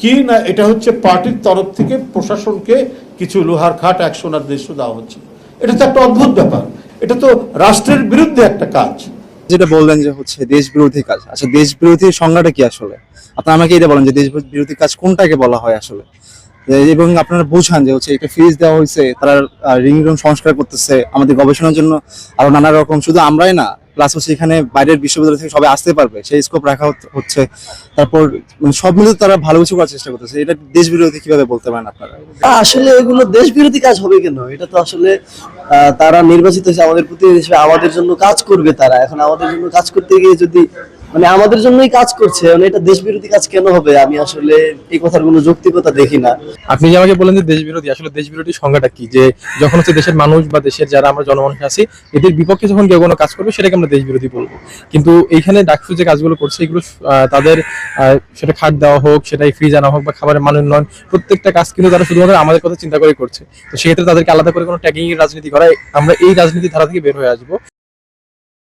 কি না, এটা হচ্ছে পার্টির তরফ থেকে প্রশাসনকে কিছু লোহার খাট অ্যাকশন নির্দেশ দেওয়া হচ্ছে। এটা তো একটা অদ্ভুত ব্যাপার। এটা তো রাষ্ট্রের বিরুদ্ধে একটা কাজ। যেটা বললেন যে হচ্ছে দেশ বিরোধী কাজ। আচ্ছা দেশ বিরোধী সংজ্ঞাটা কি আসলে? আপনি আমাকে এটা বলেন যে দেশ বিরোধী কাজ কোনটাকে বলা হয় আসলে? এবং আপনারা বুঝান যে হচ্ছে একটা ফিজ দেওয়া হয়েছে, তারা রিং রুম সংস্কার করতেছে, আমাদের গবেষণার জন্য আরও নানা রকম। শুধু আমরাই না প্লাস হচ্ছে এখানে বাইরের বিশ্ববিদ্যালয় থেকে সবাই আসতে পারবে, সেই স্কোপ রাখা হচ্ছে। তারপর মানে সব মিলে তারা ভালো কিছু করার চেষ্টা করতেছে। এটা দেশ বিরোধী কীভাবে বলতে পারেন আপনারা? আসলে এগুলো দেশ বিরোধী কাজ হবে কেন? এটা তো আসলে তারা নির্বাচিত হয়েছে আমাদের হিসেবে, আমাদের জন্য কাজ করবে তারা। এখন আমাদের জন্য কাজ করতে গিয়ে যদি মানে আমাদের জন্যই কাজ করছে মানে এটা দেশ বিরোধী কাজ কেন হবে? আমি আসলে এই কথার কোনো যৌক্তিকতা দেখি না। আপনি যে আমাকে বলেন যে দেশ বিরোধী আসলে দেশ বিরোধী সংজ্ঞাটা কি? যে যখন হচ্ছে দেশের মানুষ বা দেশের যারা আমরা জনমানুষ আছি, এদের বিপক্ষে যখন কেউ কোনো কাজ করবে, সেটাকে আমরা দেশ বিরোধী বলব। কিন্তু এইখানে ডাকসু যে কাজগুলো করছে, এগুলো তাদের সেটা খাট দেওয়া হোক, সেটাই ফ্রিজ আনা হোক বা খাবারের মান উন্নয়ন, প্রত্যেকটা কাজ কিন্তু তারা শুধুমাত্র আমাদের কথা চিন্তা করে করছে। তো সেক্ষেত্রে তাদেরকে আলাদা করে কোনো ট্যাগিং রাজনীতি করা আমরা এই রাজনীতি ধারা থেকে বের হয়ে আসব।